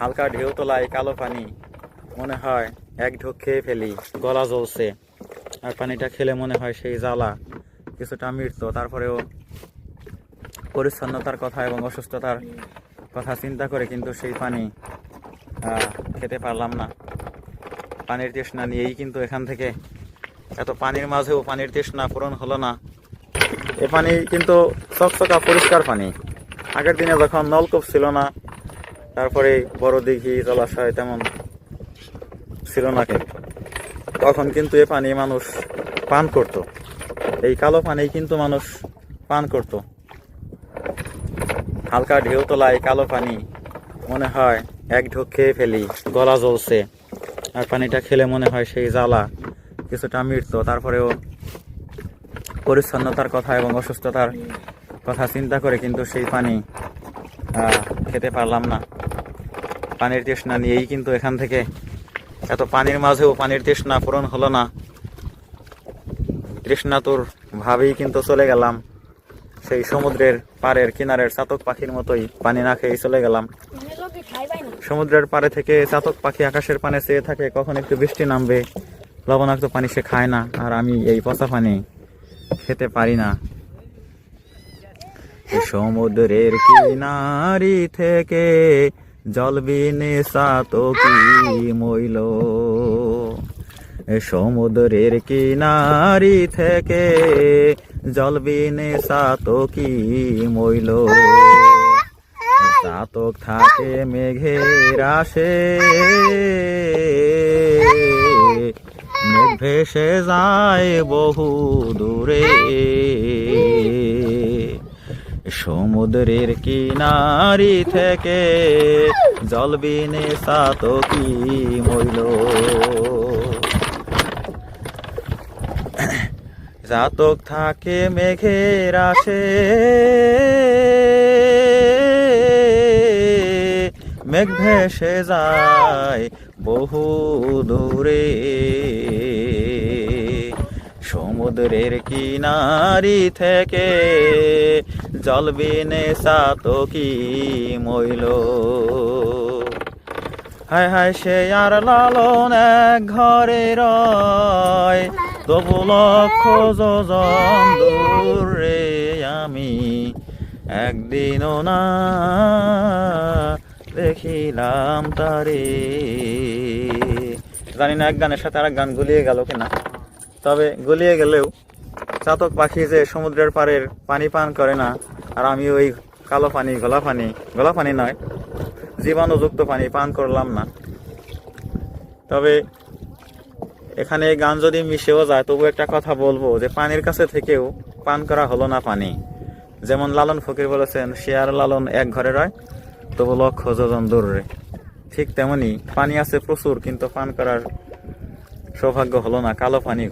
হালকা ঢেউ তোলায় কালো পানি, মনে হয় এক ঢোক খেয়ে ফেলি, গলা জ্বলছে। আর পানিটা খেলে মনে হয় সেই জ্বালা, কিছুটা মৃত্যু। তারপরেও পরিচ্ছন্নতার কথা এবং অসুস্থতার কথা চিন্তা করে কিন্তু সেই পানি খেতে পারলাম না। পানির তৃষ্ণা নিয়েই কিন্তু এখান থেকে এত পানির মাঝেও পানির তৃষ্ণা পূরণ হলো না। এ পানি কিন্তু চকচকা পরিষ্কার পানি। আগের দিনে যখন নলকূপ ছিল না তারপরে বড় দিঘি জলাশয় তেমন ছিল না কিন্তু তখন কিন্তু এ পানি মানুষ পান করত। এই কালো পানি কিন্তু মানুষ পান করত। হালকা ঢেউ তোলায় কালো পানি মনে হয় এক ঢোক খেয়ে ফেলি গলা জ্বলছে। আর পানিটা খেলে মনে হয় সেই জ্বালা কিছুটা মৃত্যু। তারপরেও পরিচ্ছন্নতার কথা এবং অসুস্থতার কথা চিন্তা করে কিন্তু সেই পানি খেতে পারলাম না। পানির তৃষ্ণা নিয়েই কিন্তু এখান থেকে এত পানির মাঝেও পানির তৃষ্ণা পূরণ হলো না। তৃষ্ণা তোর ভাবেই কিন্তু চলে গেলাম। সেই সমুদ্রের পাড়ের কিনারের চাতক পাখির মতোই পানি না খেয়ে চলে গেলাম। সমুদ্রের পাড়ে থেকে চাতক পাখি আকাশের পানে চেয়ে থাকে, কখন একটু বৃষ্টি নামবে। লবণাক্ত পানি সে খায় না, আর আমি এই পচা পানি খেতে পারি না। সমুদ্রের কিনারি থেকে জল বিনে সাতকি মইল? সমুদ্রের কিনারি থেকে জল বিনে সাতকি মইল? চাতক থাকে মেঘের আসে, মেঘ ভেসে যায় বহু দূরে। সমুদ্রের কিনারি থেকে জল বিনে সাতকি মইল। জাতক থাকে মেঘের আসে। মেঘ ভেসে যায় বহু দূরে। সমুদ্রের কিনারি থেকে জল বিনে সাতকি মইল? হায় হায় সে আর লালন এক ঘরে রয়, তবু লক্ষ দূরে আমি একদিনও না দেখিলাম তারে। জানি না এক গানের সাথে আর গান গুলিয়ে গেল কিনা। তবে গলিয়ে গেলেও চাতক পাখি যে সমুদ্রের পাড়ের পানি পান করে না, আর আমি ওই কালো পানি গলা পানি গলা পানি নয় জীবাণুযুক্ত পানি পান করলাম না। তবে এখানে গান যদি মিশেও যায়, তবু একটা কথা বলব যে পানির কাছে থেকেও পান করা হলো না পানি। যেমন লালন ফকির বলেছেন আর লালন এক ঘরে রয়, তবু লক্ষ যোজন দূরে। ঠিক তেমনি পানি আছে প্রচুর, কিন্তু পান করার সৌভাগ্য হলো না, কালো পানি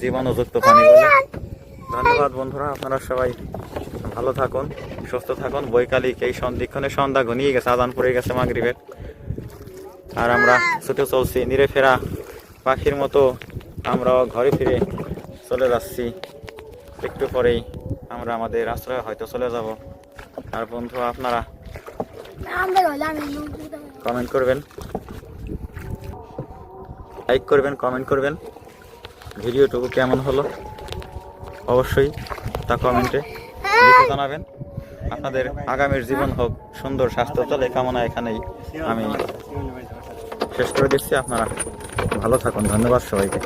জীবাণুযুক্ত পানি বলে। ধন্যবাদ বন্ধুরা, আপনারা সবাই ভালো থাকুন, সুস্থ থাকুন। বৈকালিক এই সন্ধিক্ষণে সন্ধ্যা ঘনিয়ে গেছে আদান পড়ে গেছে মাগরিবের। আর আমরা ছুটে চলছি নিরে ফেরা পাখির মতো আমরাও ঘরে ফিরে চলে যাচ্ছি। একটু পরেই আমরা আমাদের আশ্রয় হয়তো চলে যাব। আর বন্ধু আপনারা কমেন্ট করবেন। লাইক করবেন কমেন্ট করবেন। ভিডিওটুকু কেমন হলো? অবশ্যই তা কমেন্টে লিখে জানাবেন। আপনাদের আগামীর জীবন হোক সুন্দর, স্বাস্থ্য চলে, কামনা এখানেই আমি শেষ করে দিচ্ছি। আপনারা ভালো থাকুন, ধন্যবাদ সবাইকে।